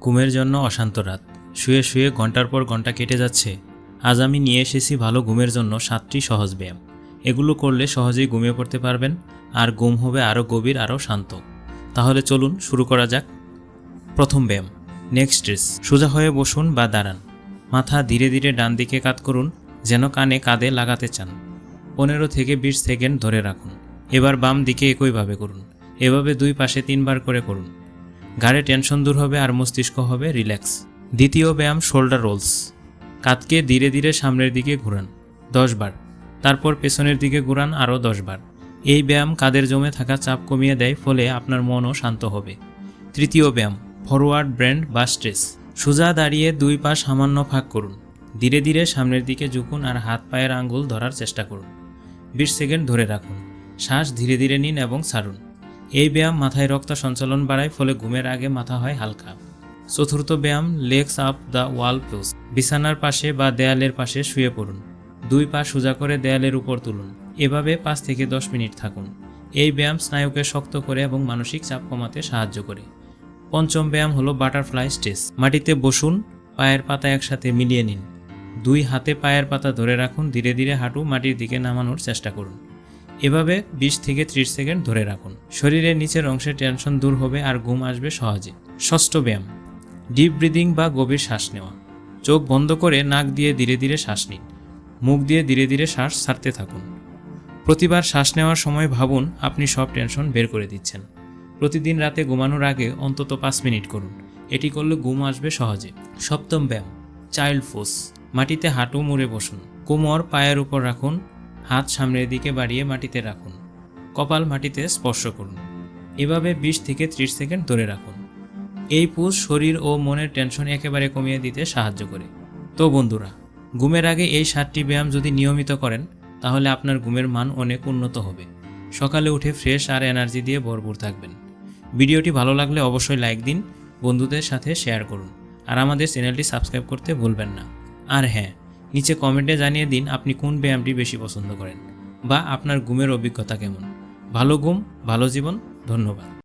ঘুমের জন্য অশান্ত রাত। শুয়ে শুয়ে ঘণ্টার পর ঘণ্টা কেটে যাচ্ছে। আজ আমি নিয়ে এসেছি ভালো ঘুমের জন্য সাতটি সহজ ব্যায়াম। এগুলো করলে সহজেই ঘুমিয়ে পড়তে পারবেন, আর ঘুম হবে আরও গভীর, আরও শান্ত। তাহলে চলুন শুরু করা যাক। প্রথম ব্যায়াম নেক্সট স্ট্রেস। সোজা হয়ে বসুন বা দাঁড়ান। মাথা ধীরে ধীরে ডান দিকে কাত করুন, যেন কানে কাঁধে লাগাতে চান। পনেরো থেকে বিশ সেকেন্ড ধরে রাখুন। এবার বাম দিকে একইভাবে করুন। এভাবে দুই পাশে তিনবার করে করুন। ঘাড়ে টেনশন দূর হবে আর মস্তিষ্ক হবে রিল্যাক্স। দ্বিতীয় ব্যায়াম, শোল্ডার রোলস। কাঁধকে ধীরে ধীরে সামনের দিকে ঘুরান, দশ বার। তারপর পেছনের দিকে ঘুরান আরও দশ বার। এই ব্যায়াম কাদের জমে থাকা চাপ কমিয়ে দেয়, ফলে আপনার মনও শান্ত হবে। তৃতীয় ব্যায়াম, ফরওয়ার্ড ব্র্যান্ড বা স্ট্রেস। সোজা দাঁড়িয়ে দুই পা সামান্য ফাঁক করুন। ধীরে ধীরে সামনের দিকে ঝুঁকুন আর হাত পায়ের আঙ্গুল ধরার চেষ্টা করুন। বিশ সেকেন্ড ধরে রাখুন। শ্বাস ধীরে ধীরে নিন এবং ছাড়ুন। এই ব্যায়াম মাথায় রক্ত সঞ্চালন বাড়ায়, ফলে ঘুমের আগে মাথা হয় হালকা। চতুর্থ ব্যায়াম legs up the wall pose বিছানার পাশে বা দেয়ালের পাশে শুয়ে পড়ুন। দুই পা সোজা করে দেয়ালের উপর তুলুন। এভাবে পাঁচ থেকে দশ মিনিট থাকুন। এই ব্যায়াম স্নায়ুকে শক্ত করে এবং মানসিক চাপ কমাতে সাহায্য করে। পঞ্চম ব্যায়াম হলো বাটারফ্লাই স্টেজ মাটিতে বসুন, পায়ের পাতা একসাথে মিলিয়ে নিন। দুই হাতে পায়ের পাতা ধরে রাখুন, ধীরে ধীরে হাঁটু মাটির দিকে নামানোর চেষ্টা করুন। এভাবে বিশ থেকে ত্রিশ সেকেন্ড ধরে রাখুন। শরীরের নিচের অংশে টেনশন দূর হবে আর ঘুম আসবে সহজে। ষষ্ঠ ব্যায়াম। ডিপ ব্রিদিং বা গভীর শ্বাস নেওয়া। চোখ বন্ধ করে নাক দিয়ে ধীরে ধীরে শ্বাস নিন। মুখ দিয়ে ধীরে ধীরে শ্বাস ছাড়তে থাকুন। প্রতিবার শ্বাস নেওয়ার সময় ভাবুন, আপনি সব টেনশন বের করে দিচ্ছেন। প্রতিদিন রাতে ঘুমানোর আগে অন্তত পাঁচ মিনিট করুন। এটি করলে ঘুম আসবে সহজে। সপ্তম ব্যায়াম। চাইল্ড ফোস মাটিতে হাঁটু মুড়ে বসুন। কোমর পায়ের উপর রাখুন। হাত সামনের দিকে বাড়িয়ে মাটিতে রাখুন। কপাল মাটিতে স্পর্শ করুন। এভাবে বিশ থেকে ত্রিশ সেকেন্ড ধরে রাখুন। এই পুষ শরীর ও মনের টেনশন একেবারে কমিয়ে দিতে সাহায্য করে। তো বন্ধুরা, ঘুমের আগে এই সাতটি ব্যায়াম যদি নিয়মিত করেন, তাহলে আপনার ঘুমের মান অনেক উন্নত হবে। সকালে উঠে ফ্রেশ আর এনার্জি দিয়ে ভরপুর থাকবেন। ভিডিওটি ভালো লাগলে অবশ্যই লাইক দিন, বন্ধুদের সাথে শেয়ার করুন। আর আমাদের চ্যানেলটি সাবস্ক্রাইব করতে ভুলবেন না। আর হ্যাঁ নিচে কমেন্টে জানিয়ে দিন আপনি কোন ব্যায়ামটি বেশি পছন্দ করেন বা আপনার ঘুমের অভিজ্ঞতা কেমন। ভালো ঘুম, ভালো জীবন, ধন্যবাদ।